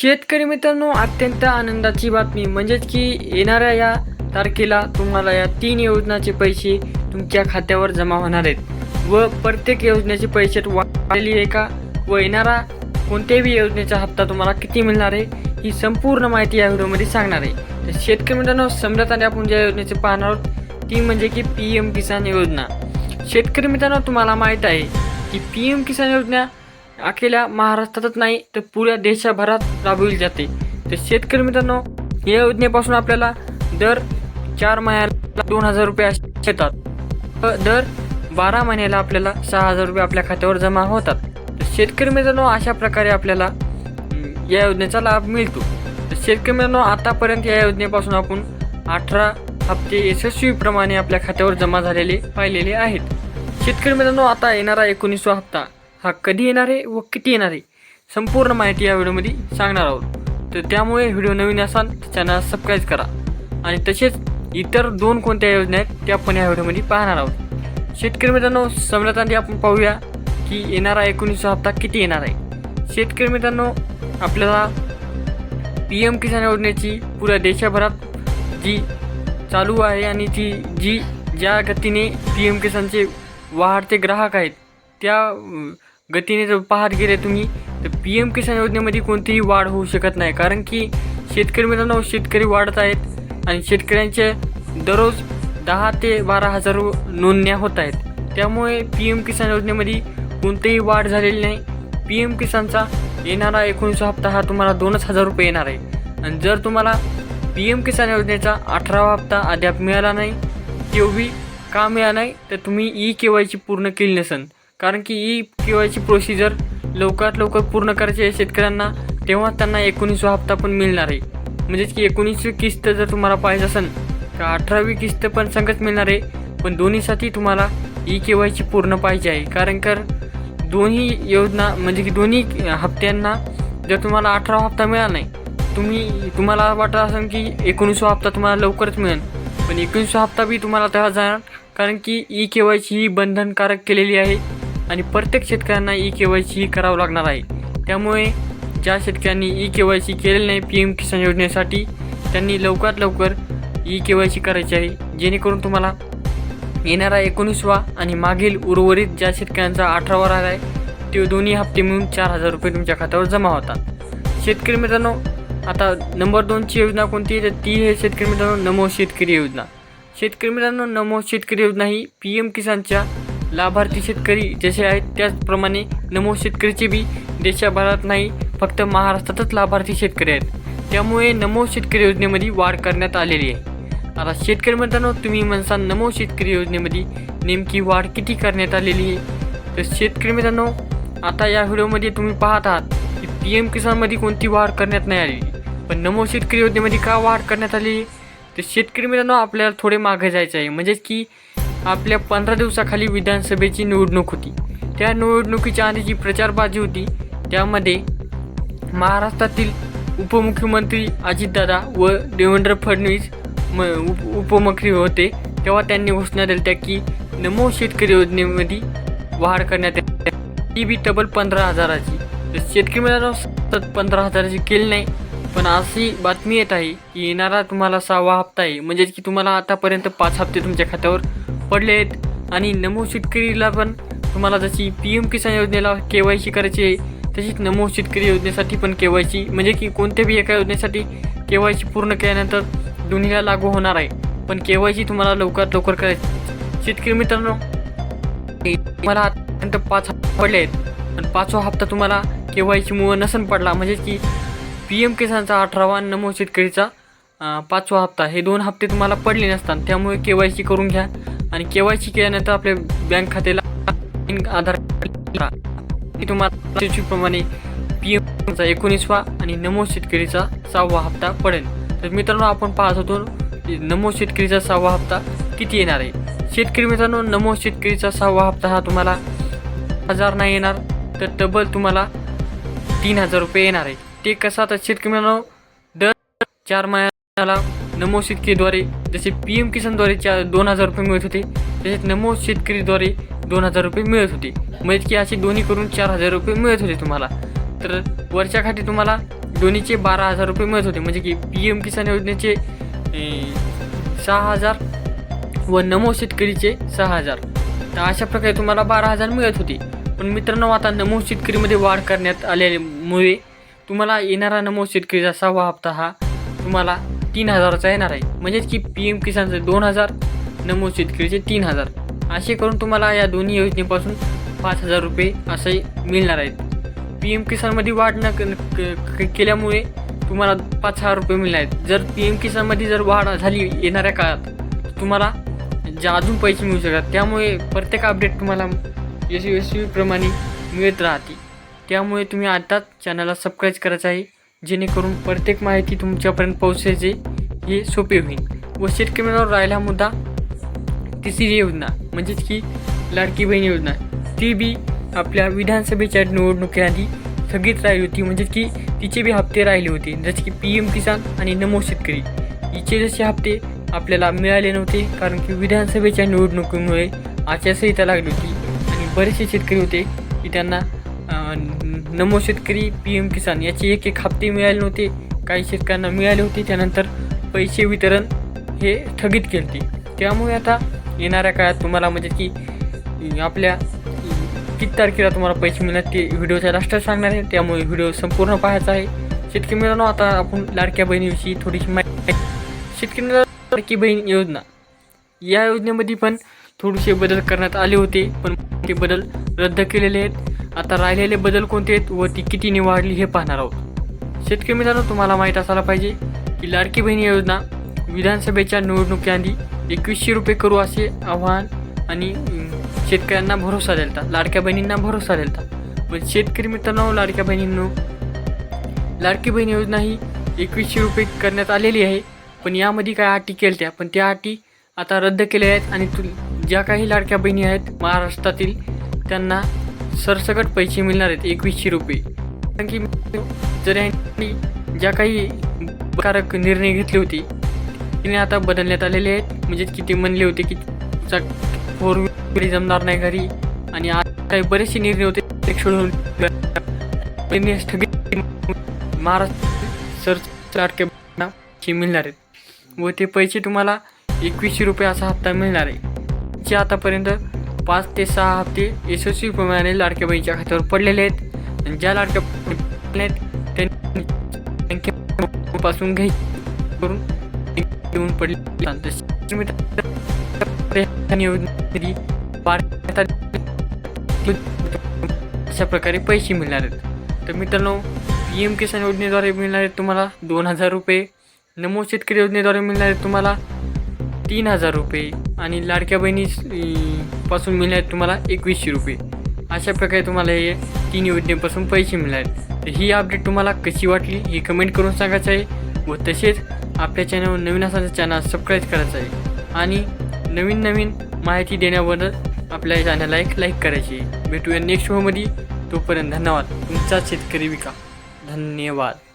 शेतकरी मित्रांनो अत्यंत आनंदाची बातमी म्हणजेच की येणाऱ्या या तारखेला तुम्हाला या तीन योजनाचे पैसे तुमच्या खात्यावर जमा होणार आहेत. व प्रत्येक योजनेचे पैसे वाढलेली आहे का? व येणारा कोणत्याही योजनेचा हप्ता तुम्हाला किती मिळणार आहे? ही संपूर्ण माहिती या व्हिडिओमध्ये सांगणार आहे. तर शेतकरी मित्रांनो समजत आणि आपण ज्या योजनेचे पाहणार आहोत ती म्हणजे की पी एम किसान योजना. शेतकरी मित्रांनो तुम्हाला माहीत आहे की पी एम किसान योजना अखेल्या महाराष्ट्रातच नाही तर पुऱ्या देशभरात राबविली जाते. तर शेतकरी मित्रांनो या योजनेपासून आपल्याला दर चार महिन्याला दोन हजार रुपये येतात व दर बारा महिन्याला आपल्याला सहा हजार रुपये आपल्या खात्यावर जमा होतात. तर शेतकरी मित्रांनो अशा प्रकारे आपल्याला या योजनेचा लाभ मिळतो. तर शेतकरी मित्रांनो आतापर्यंत या योजनेपासून आपण अठरा हप्ते यशस्वीप्रमाणे आपल्या खात्यावर जमा झालेले पाहिलेले आहेत. शेतकरी मित्रांनो आता येणारा एकोणीसवा हप्ता. हा कधी येणार आहे व किती येणार आहे संपूर्ण माहिती या व्हिडिओमध्ये सांगणार आहोत. तर त्यामुळे व्हिडिओ नवीन असाल तर चॅनल सबस्क्राईब करा. आणि तसेच इतर दोन कोणत्या योजना आहेत त्या पण या व्हिडिओमध्ये पाहणार आहोत. शेतकरी मित्रांनो समजत आधी आपण पाहूया की येणारा एकोणीसचा हप्ता किती येणार आहे. शेतकरी मित्रांनो आपल्याला पी एम किसान योजनेची पुऱ्या देशभरात जी चालू आहे आणि ती जी ज्या गतीने पी एम किसानचे वाढते ग्राहक आहेत त्या गतीने जर पाहत गेले तुम्ही तर पी एम किसान योजनेमध्ये कोणतीही वाढ होऊ शकत नाही. कारण की शेतकरी मित्रांनो शेतकरी वाढत आहेत आणि शेतकऱ्यांचे दररोज दहा ते बारा हजार नोंदण्या होत आहेत. त्यामुळे पी एम किसान योजनेमध्ये कोणतीही वाढ झालेली नाही. पी एम किसानचा येणारा एकोणीसवा हप्ता हा तुम्हाला दोनच हजार रुपये येणार आहे. आणि जर तुम्हाला पी एम किसान योजनेचा अठरावा हप्ता अद्याप मिळाला नाही तेवढी का मिळाला नाही तर तुम्ही ई के वायची पूर्ण केली नसन कारण की ई के वायची प्रोसिजर लवकरात लवकर पूर्ण करायची आहे शेतकऱ्यांना तेव्हा त्यांना एकोणीसवा हप्ता पण मिळणार आहे. म्हणजेच की एकोणीसवी किस्त जर तुम्हाला पाहिजे असेल तर अठरावी किस्त पण संगत मिळणार आहे. पण दोन्हीसाठी तुम्हाला ई के वायची पूर्ण पाहिजे आहे. कारण कर दोन्ही योजना म्हणजे की दोन्ही हप्त्यांना जर तुम्हाला अठरा हप्ता मिळाला नाही तुम्ही तुम्हाला वाटत असेल की एकोणीसवा हप्ता तुम्हाला लवकरच मिळेल. पण एकोणीसवा हप्ता बी तुम्हाला तेव्हा जाणार कारण की ई के वायची ही बंधनकारक केलेली आहे. आणि प्रत्येक शेतकऱ्यांना ई के वाय ही करावं लागणार आहे. त्यामुळे ज्या शेतकऱ्यांनी ई के वाय सी केलेली नाही पी एम किसान योजनेसाठी त्यांनी लवकरात लवकर ई के वाय सी करायची आहे. जेणेकरून तुम्हाला येणारा एकोणीसवा आणि मागील उर्वरित ज्या शेतकऱ्यांचा अठरावा राहिला आहे ते दोन्ही हप्ते मिळून चार हजार रुपये तुमच्या खात्यावर जमा होतात. शेतकरी मित्रांनो आता नंबर दोनची योजना कोणती आहे? तर ती आहे शेतकरी मित्रांनो नमो शेतकरी योजना. शेतकरी मित्रांनो नमो शेतकरी योजना ही पी एम किसानच्या लाभार्थी शेतकरी जसे आहेत त्याचप्रमाणे नमो शेतकरीचे बी देशाभरात नाही फक्त महाराष्ट्रातच लाभार्थी शेतकरी आहेत. त्यामुळे नमो शेतकरी योजनेमध्ये वाढ करण्यात आलेली आहे. आता शेतकरी मित्रांनो तुम्ही म्हणसाल नमो शेतकरी योजनेमध्ये नेमकी वाढ किती करण्यात आलेली आहे? तर शेतकरी मित्रांनो आता या व्हिडिओमध्ये तुम्ही पाहत आहात की पी एम किसानमध्ये कोणती वाढ करण्यात नाही आली पण नमो शेतकरी योजनेमध्ये का वाढ करण्यात आली तर शेतकरी मित्रांनो आपल्याला थोडे मागे जायचं आहे. म्हणजेच की आपल्या पंधरा दिवसाखाली विधानसभेची निवडणूक होती. त्या निवडणुकीच्या आधीची प्रचारबाजी होती त्यामध्ये महाराष्ट्रातील उपमुख्यमंत्री अजितदादा व देवेंद्र फडणवीस म उप उपमुख्यमंत्री होते. तेव्हा त्यांनी घोषणा दिल्या त्या की नमो शेतकरी योजनेमध्ये वाढ करण्यात येते ती बी तब्बल पंधरा हजाराची. तर शेतकरी मिळाला सतत पंधरा हजाराची केली नाही. पण अशी बातमी येत आहे की येणारा तुम्हाला सहावा हप्ता आहे. म्हणजेच की तुम्हाला आतापर्यंत पाच हप्ते तुमच्या खात्यावर पडले आहेत आणि नमो शेतकरीला पण तुम्हाला जशी पी एम किसान योजनेला के वाय सी करायची आहे तशीच नमो शेतकरी योजनेसाठी पण के वाय सी म्हणजे की कोणत्याही एका योजनेसाठी के वाय सी पूर्ण केल्यानंतर दोन्हीला लागू होणार आहे. पण के वाय सी तुम्हाला लवकरात लवकर करायची. शेतकरी मित्रांनो तुम्हाला आतापर्यंत पाच हप्ते पडले आहेत आणि पाचवा हप्ता तुम्हाला के वाय सीमुळं नसन पडला म्हणजे की पी एम किसानचा अठरावा आणि नमो शेतकरीचा पाचवा हप्ता. हे दोन हप्ते तुम्हाला पडले नसतात त्यामुळे के वाय सी करून घ्या. आणि के वाय सी केल्यानंतर आपल्या बँक खात्याला आधार की तुम्हाला प्रमाणे पी एमचा एकोणीसवा आणि नमो शेतकरीचा सहावा हप्ता पडेल. तर मित्रांनो आपण पाहत होतो नमो शेतकरीचा सहावा हप्ता किती येणार आहे? शेतकरी मित्रांनो नमो शेतकरीचा सहावा हप्ता हा तुम्हाला हजार नाही येणार तर तब्बल तुम्हाला तीन हजार रुपये येणार आहे. ते कसं आता शेतकरी मित्रांनो दर चार महिन्याला नमो शेतकरीद्वारे जसे पी एम किसानद्वारे चार दोन हजार रुपये मिळत होते तसेच नमो शेतकरीद्वारे दोन हजार रुपये मिळत होते. म्हणजे की असे दोन्ही करून चार हजार रुपये मिळत होते तुम्हाला. तर वरच्या खाटी तुम्हाला दोन्हीचे बारा हजार रुपये मिळत होते. म्हणजे की पी एम किसान योजनेचे सहा हजार व नमो शेतकरीचे सहा हजार. तर अशा प्रकारे तुम्हाला बारा हजार मिळत होते. पण मित्रांनो आता नमो शेतकरीमध्ये वाढ करण्यात आल्यामुळे तुम्हाला येणारा नमो शेतकरीचा सहावा हप्ता हा तुम्हाला तीन हजाराचा येणार आहे. म्हणजेच की पी एम किसानचे दोन हजार नमो शेतकरीचे तीन हजार. असे करून तुम्हाला या दोन्ही योजनेपासून पाच हजार रुपये असे मिळणार आहेत. पी एम किसानमध्ये वाढ न क- केल्यामुळे तुम्हाला पाच हजार रुपये मिळणार आहेत. जर पी एम किसानमध्ये जर वाढ झाली येणाऱ्या काळात तुम्हाला ज्या अजून पैसे मिळू शकतात त्यामुळे प्रत्येक अपडेट तुम्हाला यशस्वीप्रमाणे मिळत राहते. त्यामुळे तुम्ही आत्ताच चॅनलला सबस्क्राईब करायचं आहे. जेणेकरून प्रत्येक माहिती तुमच्यापर्यंत पोहोचायचे हे सोपे होईल. व शेतकऱ्यांवर राहिला मुद्दा. तिसरी योजना म्हणजेच की लाडकी बहीण योजना. ती बी आपल्या विधानसभेच्या निवडणुकीआधी स्थगित राहिली होती म्हणजेच की तिचे बी हप्ते राहिले होते. जसे की पी एम किसान आणि नमो शेतकरी. हिचे जसे हप्ते आपल्याला मिळाले नव्हते कारण की विधानसभेच्या निवडणुकीमुळे आचारसंहिता लागली होती आणि बरेचसे शेतकरी होते की त्यांना नमो शेतकरी पी एम किसान. याचे एक एक हप्ते मिळाले नव्हते. काही शेतकऱ्यांना मिळाले होते. त्यानंतर पैसे वितरण हे स्थगित केले त्यामुळे आता येणाऱ्या काळात तुम्हाला म्हणजे की आपल्या किती तारखेला तुम्हाला पैसे मिळणार ते व्हिडिओच्या लास्टला सांगणार आहे. त्यामुळे व्हिडिओ संपूर्ण पाहायचा आहे. शेतकरी मित्रांनो आता आपण लाडक्या बहिणीविषयी थोडीशी माहिती शेतकरी लाडकी बहीण योजना. या योजनेमध्ये पण थोडेसे बदल करण्यात आले होते. पण ते बदल रद्द केलेले आहेत. आता राहिलेले बदल कोणते आहेत व ती कितीने वाढली हे पाहणार आहोत. शेतकरी मित्रांनो तुम्हाला माहीत असायला पाहिजे की लाडकी बहीण योजना विधानसभेच्या निवडणुकीआधी एकवीसशे रुपये करू असे आव्हान आणि शेतकऱ्यांना भरोसा द्यायला लाडक्या बहिणींना भरोसा द्यायला पण शेतकरी मित्रांनो लाडक्या बहिणींनो लाडकी बहीण योजना ही एकवीसशे रुपये करण्यात आलेली आहे. पण यामध्ये काय अटी केल्या पण त्या अटी आता रद्द केल्या आहेत आणि तु ज्या काही लाडक्या बहिणी आहेत महाराष्ट्रातील त्यांना सरसकट पैसे मिळणार आहेत एकवीसशे रुपये. कारण की जर यांनी ज्या काही कारक निर्णय घेतले होते तिने आता बदलण्यात आलेले आहेत. म्हणजे की ते म्हणले होते की फोर व्हीलर जमणार नाही घरी. आणि आता काही बरेचसे निर्णय होते निर्णय स्थगित महाराष्ट्र सरके मिळणार आहेत. व ते पैसे तुम्हाला एकवीसशे रुपये असा हप्ता मिळणार आहे. जे आतापर्यंत पाच ते सहा हप्ते यशस्वीप्रमाणे लाडक्या बहिणीच्या खात्यावर पडलेले आहेत. आणि ज्या लाडक्या आहेत. त्यांनी पासून घ्याय करून देऊन पडले अशा प्रकारे पैसे मिळणार आहेत. तर मित्रांनो पी एम किसान योजनेद्वारे मिळणार आहेत तुम्हाला दोन हजार रुपये. नमो शेतकरी योजनेद्वारे मिळणार आहेत तुम्हाला तीन हजार रुपये आणि लाडक्या बहिणी पासून मिळणार आहेत तुम्हाला एकवीसशे रुपये. अशा प्रकारे तुम्हाला हे तीन योजनेपासून पैसे मिळणार. आहेत तर ही अपडेट तुम्हाला कशी वाटली हे कमेंट करून सांगायचं आहे व तसेच आपल्या चॅनलवर नवीन असाल तर चॅनल सबस्क्राईब करायचं आहे. आणि नवीन नवीन माहिती देण्याबद्दल आपल्या चॅनलला एक लाईक करायची आहे. भेटूया नेक्स्ट शोमध्ये तोपर्यंत धन्यवाद. तुमचा शेतकरी विका. धन्यवाद.